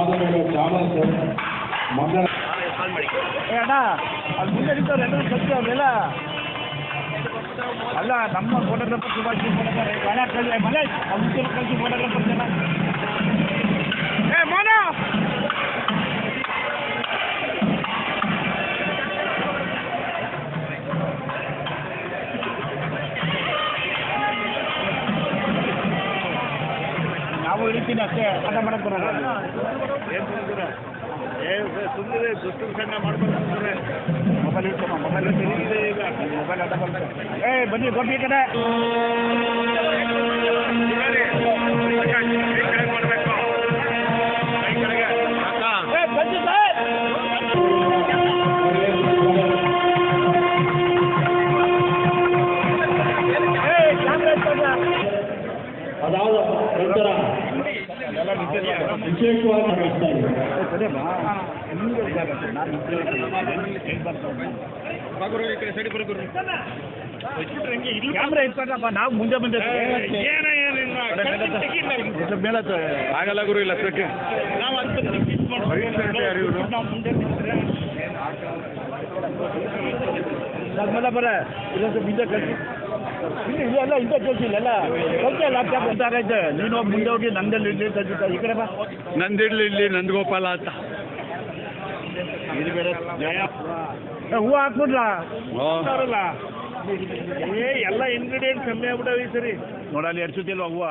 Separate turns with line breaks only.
ಆದಮೇಲೆ channel sir ಮೊನ್ನೆ ಅಣ್ಣ, ಅಲ್ಲಿ ಮುಂದೆ ನಿಂತವ್ರು ಎಲ್ಲರೂ ಸತ್ಯ ಅಲ್ಲ? ನಮ್ಮ ಫೋಟೋಗ್ರಾಫರ್ ಸುಭಾಷ್ ಫೋಟೋಗ್ರಾಫರ್ ಅಲ್ಲಿ ಕಳಿಸಿ ಫೋಟೋಗ್ರಾಫರ್ ಜನ. ಹಿಡಿತೀನಿ ಅಷ್ಟೇ ಆಟ ಮಾಡಕ್ ಬರಲ್ಲ. ಸುಮ್ಮನೆ ಏ ಸುಮ್ಮನೆ ದುಷ್ಟ ಸಣ್ಣ ಮಾಡ್ಕೊಂಡು ಮೊಬೈಲ್ ಇಟ್ಕೊಮ್ಮ ಮೊಬೈಲ್ ಇದೆ ಈಗ. ಮೊಬೈಲ್ ಬರ್ತದೆ ಏ ಬನ್ನಿ ಗೋಪಿ ಈ ಕಡೆ?
ಅದಾದ ನಂತರ. ವಿಶೇಷವಾಗಿ
ಜಾಗ ನಾನು ಕ್ಯಾಮ್ರಾ ಇಟ್ಕೊಂಡ್ರಪ್ಪ ನಾವು ಮುಂದೆ ಮುಂದೆ ಮೇಲತ್ತು
ಆಗಲ್ಲ ಗುರು ಇಲ್ಲ ಸಕ್ಕೆ
ಮುಂದೆ ಬರ ಇಲ್ಲ ಹಿಂದೆ ಕಳಿಸಿ. ಇಲ್ಲಿ ಇಲ್ಲ ಹಿಂದೆ ಕಳಿಸಿಲ್ಲ ಎಲ್ಲ ಓಕೆ ಲ್ಯಾಪ್ಟಾಪ್ ಅಂತ ಆಗೈತೆ ನೀನು ಹೋಗಿ ಮುಂದೆ ಹೋಗಿ ನಂದಲ್ಲಿ ಇಲ್ಲಿ ಕಳ್ಸಿದ್ದ ಈ ಕಡೆ ಬಾ
ನಂದಿಡ್ಲಿ ಇಲ್ಲಿ ನಂದಗೋಪಾಲ ಅಂತ.
ಇದು ಬೇರೆ ಏ, ಹೂವು ಹಾಕ್ಬಿಡ್ಲಾ?
ಓ.
ಏ ಎಲ್ಲ ಇಂಗ್ರೀಡಿಯೆಂಟ್ ಕಮ್ಮಿ ಆಗ್ಬಿಟ್ಟವೆ ಈ ಸರಿ. ನೋಡಲ್ಲಿ ಎರಡು ಸುತ್ತಿಲ್ವಾ ಹೂವು?